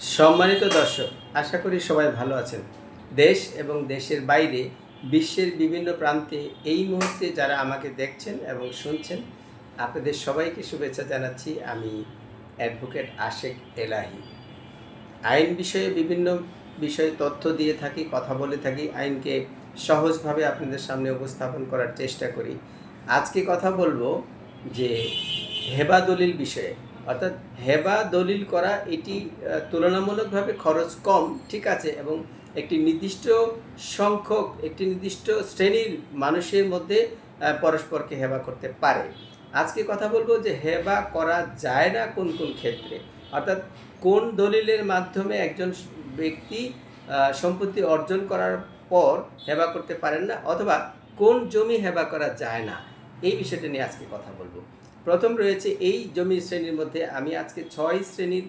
সম্মানিত দর্শক, আশা করি সবাই ভালো আছেন। দেশ এবং দেশের বাইরে, বিশ্বের বিভিন্ন প্রান্তে এই মুহূর্তে যারা আমাকে দেখছেন এবং শুনছেন, আপনাদের সবাইকে শুভেচ্ছা জানাচ্ছি। আমি অ্যাডভোকেট আশেক এলাহি। আইন বিষয়ে বিভিন্ন বিষয়ে তথ্য দিয়ে থাকি, কথা বলে থাকি, আইনকে সহজভাবে আপনাদের সামনে উপস্থাপন করার চেষ্টা করি। আজকে কথা বলব যে হেবা দলিল বিষয়ে। অর্থাৎ হেবা দলিল করা এটি তুলনামূলকভাবে খরচ কম, ঠিক আছে, এবং একটি নির্দিষ্ট সংখ্যক, একটি নির্দিষ্ট শ্রেণির মানুষের মধ্যে পরস্পরকে হেবা করতে পারে। আজকে কথা বলব যে হেবা করা যায় না কোন কোন ক্ষেত্রে। অর্থাৎ কোন দলিলের মাধ্যমে একজন ব্যক্তি সম্পত্তি অর্জন করার পর হেবা করতে পারেন না, অথবা কোন জমি হেবা করা যায় না, এই বিষয়টা নিয়ে আজকে কথা বলব। প্রথম রয়েছে এই জমি শ্রেণির মধ্যে আমি আজকে ছয় শ্রেণির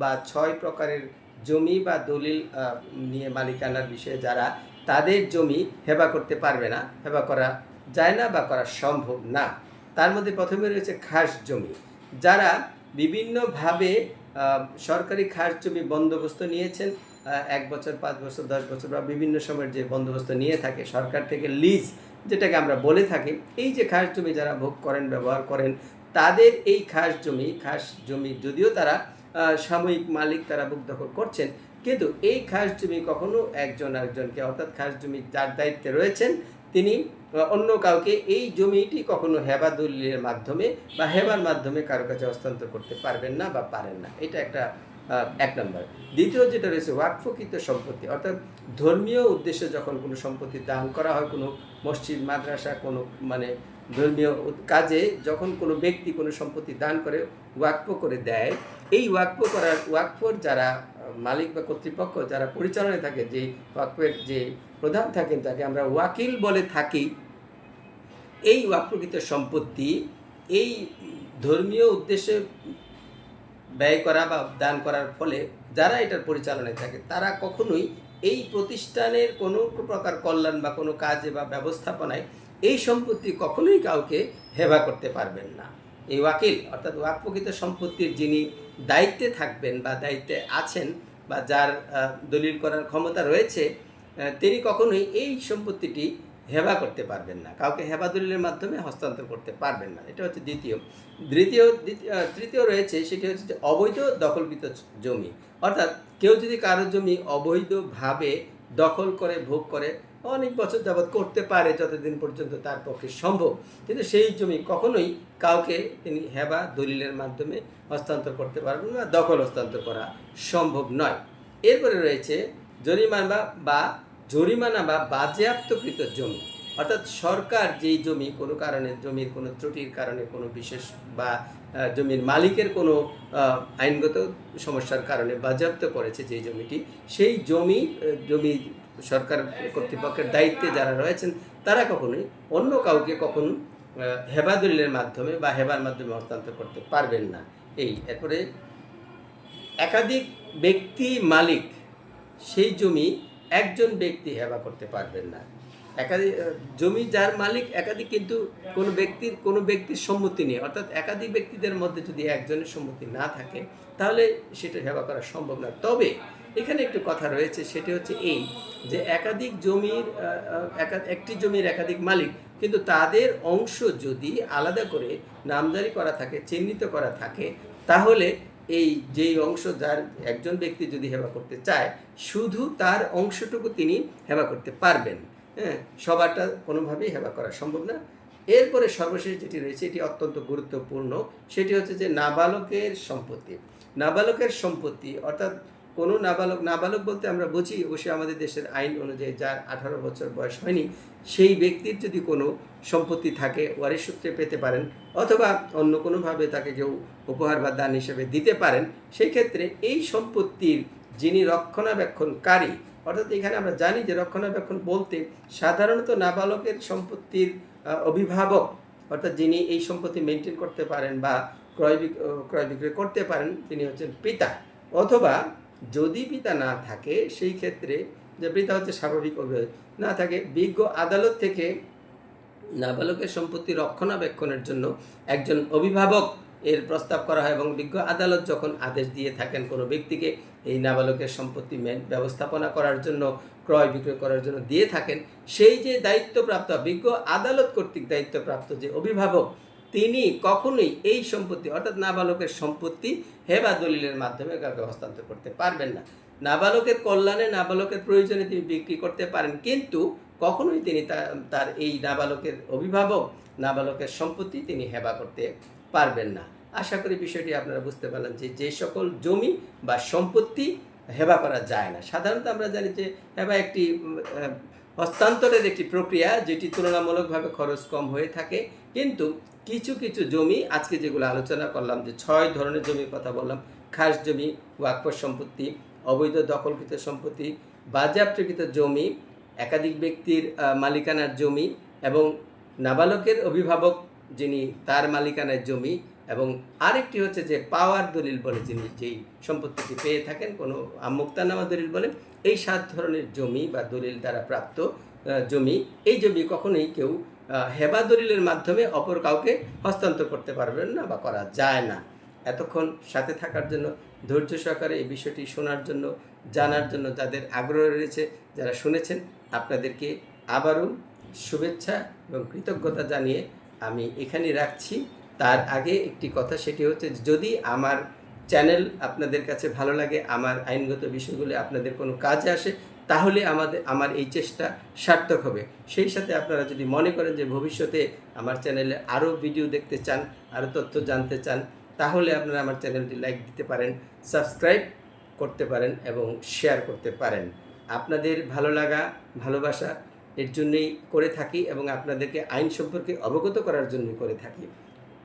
বা ছয় প্রকারের জমি বা দলিল নিয়ে মালিকানার বিষয়ে যারা তাদের জমি হেবা করতে পারবে না, হেবা করা যায় না বা করা সম্ভব না। তার মধ্যে প্রথমে রয়েছে খাস জমি। যারা বিভিন্নভাবে সরকারি খাস জমি বন্দোবস্ত নিয়েছেন এক বছর, পাঁচ বছর, দশ বছর বা বিভিন্ন সময়ের যে বন্দোবস্ত নিয়ে থাকে, সরকার থেকে লিজ যেটাকে আমরা বলে থাকি, এই যে খাস জমি যারা ভোগ করেন, ব্যবহার করেন তাদের এই খাস জমি খাস জমি যদিও তারা সাময়িক মালিক তারা ভোগ দখল করছেন, কিন্তু এই খাস জমি কখনো একজন আরেকজনকে, অর্থাৎ খাস জমি যার দায়িত্বে রয়েছেন, তিনি অন্য কাউকে এই জমিটি কখনো হেবা দলিলের মাধ্যমে বা হেবার মাধ্যমে কারও কাছে হস্তান্তর করতে পারবেন না বা পারেন না। এটা একটা এক নম্বর। দ্বিতীয় যেটা রয়েছে, ওয়াকফকৃত সম্পত্তি, অর্থাৎ ধর্মীয় উদ্দেশ্যে যখন কোনো সম্পত্তি দান করা হয়, কোনো মসজিদ, মাদ্রাসা, কোনো মানে ধর্মীয় কাজে যখন কোনো ব্যক্তি কোনো সম্পত্তি দান করে, ওয়াকফ করে দেয়, এই ওয়াকফ করার, ওয়াকফর যারা মালিক বা কর্তৃপক্ষ যারা পরিচালনায় থাকে, যে ওয়াকফের যে প্রধান থাকেন, তাকে আমরা ওয়াকিল বলে থাকি, এই ওয়াকফকৃত সম্পত্তি, এই ধর্মীয় উদ্দেশ্যে ব্যয় করা বা দান করার ফলে যারা এটার পরিচালনায় থাকে, তারা কখনোই এই প্রতিষ্ঠানের কোনো প্রকার কল্যাণ বা কোনো কাজে বা ব্যবস্থাপনায় এই সম্পত্তি কখনোই কাউকে হেবা করতে পারবেন না। এই ওয়াকিল, অর্থাৎ ওয়াকফকৃত সম্পত্তির যিনি দায়িত্বে থাকবেন বা দায়িত্বে আছেন বা যার দলিল করার ক্ষমতা রয়েছে তিনি কখনোই এই সম্পত্তিটি হেবা করতে পারবেন না। কাউকে হেবা দলিলের মাধ্যমে হস্তান্তর করতে পারবেন না। এটা হচ্ছে দ্বিতীয়। দ্বিতীয়, দ্বিতীয়- তৃতীয় রয়েছে, সেটি হচ্ছে যে অবৈধ দখলকৃত জমি। অর্থাৎ কেউ যদি কারও জমি অবৈধভাবে দখল করে, ভোগ করে অনেক বছর যাবৎ করতে পারে যতদিন পর্যন্ত তার পক্ষে সম্ভব। কিন্তু সেই জমি কখনোই কাউকে তিনি হেবা দলিলের মাধ্যমে হস্তান্তর করতে পারবেন না, দখল হস্তান্তর করা সম্ভব নয়। এরপরে রয়েছে জরিমানা বা জরিমানা বা বাজেয়াপ্তকৃত জমি। অর্থাৎ সরকার যেই জমি, কোনো কারণে জমির কোনো ত্রুটির কারণে, কোনো বিশেষ বা জমির মালিকের কোনো আইনগত সমস্যার কারণে বাজেয়াপ্ত করেছে যে জমিটি, সেই জমি জমি সরকার কর্তৃপক্ষের দায়িত্বে যারা রয়েছেন তারা কখনোই অন্য কাউকে কখন আহ, হেবা দলিলের মাধ্যমে বা হেবার মাধ্যমে হস্তান্তর করতে পারবেন না। এই এরপরে একাধিক ব্যক্তি মালিক সেই জমি একজন ব্যক্তি হেবা করতে পারবেন না। একাধিক জমি যার মালিক একাধিক কিন্তু কোনো ব্যক্তির কোনো ব্যক্তির সম্মতি নেই। অর্থাৎ একাধিক ব্যক্তিদের মধ্যে যদি একজনের সম্মতি না থাকে তাহলে সেটা হেবা করা সম্ভব না। তবে এখানে একটু কথা রয়েছে, সেটি হচ্ছে এই যে একাধিক জমির একটি জমির একাধিক মালিক, কিন্তু তাদের অংশ যদি আলাদা করে নামজারি করা থাকে, চিহ্নিত করা থাকে, তাহলে এই যেই অংশ যার একজন ব্যক্তি যদি হেবা করতে চায়, শুধু তার অংশটুকু তিনি হেবা করতে পারবেন। হ্যাঁ সবারটা কোনোভাবেই হেবা করা সম্ভব না। এরপরে সর্বশেষ যেটি রয়েছে, এটি অত্যন্ত গুরুত্বপূর্ণ, সেটি হচ্ছে যে নাবালকের সম্পত্তি। নাবালকের সম্পত্তি, অর্থাৎ কোনো নাবালক নাবালক বলতে আমরা বুঝি, অবশ্যই আমাদের দেশের আইন অনুযায়ী যার আঠারো বছর বয়স হয়নি, সেই ব্যক্তির যদি কোনো সম্পত্তি থাকে, ওয়ারিশ সূত্রে পেতে পারেন, অথবা অন্য কোনোভাবে তাকে কেউ উপহার বা দান হিসেবে দিতে পারেন, সেই ক্ষেত্রে এই সম্পত্তির যিনি রক্ষণাবেক্ষণকারী, অর্থাৎ এখানে আমরা জানি যে রক্ষণাবেক্ষণ বলতে সাধারণত নাবালকের সম্পত্তির অভিভাবক, অর্থাৎ যিনি এই সম্পত্তি মেনটেন করতে পারেন বা ক্রয় ক্রয় বিক্রয় করতে পারেন, তিনি হচ্ছেন পিতা, অথবা যদি পিতা না থাকে, সেই ক্ষেত্রে যে পিতা হচ্ছে স্বাভাবিক অভিভাবক, না থাকে, বিজ্ঞ আদালত থেকে নাবালকের সম্পত্তি রক্ষণাবেক্ষণের জন্য একজন অভিভাবক এর প্রস্তাব করা হয় এবং বিজ্ঞ আদালত যখন আদেশ দিয়ে থাকেন কোনো ব্যক্তিকে, এই নাবালকের সম্পত্তি ব্যবস্থাপনা করার জন্য, ক্রয় বিক্রয় করার জন্য দিয়ে থাকেন, সেই যে দায়িত্বপ্রাপ্ত, বিজ্ঞ আদালত কর্তৃক দায়িত্বপ্রাপ্ত যে অভিভাবক তিনি কখনোই এই সম্পত্তি, অর্থাৎ নাবালকের সম্পত্তি হেবা দলিলের মাধ্যমে কাউকে হস্তান্তর করতে পারবেন না। নাবালকের কল্যাণে নাবালকের প্রয়োজনে তিনি বিক্রি করতে পারেন, কিন্তু কখনোই তিনি তার এই নাবালকের অভিভাবক, নাবালকের সম্পত্তি তিনি হেবা করতে পারবেন না। আশা করি বিষয়টি আপনারা বুঝতে পারলেন যে যে সকল জমি বা সম্পত্তি হেবা করা যায় না। সাধারণত আমরা জানি যে হেবা একটি হস্তান্তরের একটি প্রক্রিয়া যেটি তুলনামূলকভাবে খরচ কম হয়ে থাকে, কিন্তু কিছু কিছু জমি, আজকে যেগুলো আলোচনা করলাম যে ছয় ধরনের জমির কথা বললাম, খাস জমি, ওয়াকফ সম্পত্তি, অবৈধ দখলকৃত সম্পত্তি, বাজেয়াপ্তকৃত জমি, একাধিক ব্যক্তির মালিকানার জমি এবং নাবালকের অভিভাবক যিনি তার মালিকানার জমি এবং আরেকটি হচ্ছে যে পাওয়ার দলিল বলে যিনি যেই সম্পত্তিটি পেয়ে থাকেন, কোনো মুক্তানামা দলিল বলে এই সাত ধরনের জমি বা দলিল দ্বারা প্রাপ্ত জমি, এই জমি কখনোই কেউ হেবা দলিলের মাধ্যমে অপর কাউকে হস্তান্তর করতে পারবেন না বা করা যায় না। এতক্ষণ সাথে থাকার জন্য, ধৈর্য সহকারে এই বিষয়টি শোনার জন্য, জানার জন্য যাদের আগ্রহ রয়েছে, যারা শুনেছেন, আপনাদেরকে আবারও শুভেচ্ছা এবং কৃতজ্ঞতা জানিয়ে আমি এখানে রাখছি। তার আগে একটি কথা, সেটি হচ্ছে যদি আমার চ্যানেল আপনাদের কাছে ভালো লাগে, আমার আইনগত বিষয়গুলি আপনাদের কোনো কাজে আসে, তাহলে আমাদের, আমার এই চেষ্টা সার্থক হবে। সেই সাথে আপনারা যদি মনে করেন যে ভবিষ্যতে আমার চ্যানেলে আরও ভিডিও দেখতে চান, আরও তথ্য জানতে চান, তাহলে আপনারা আমার চ্যানেলটি লাইক দিতে পারেন, সাবস্ক্রাইব করতে পারেন এবং শেয়ার করতে পারেন। আপনাদের ভালো লাগা, ভালোবাসা এর জন্যই করে থাকি এবং আপনাদেরকে আইন সম্পর্কে অবগত করার জন্যই করে থাকি।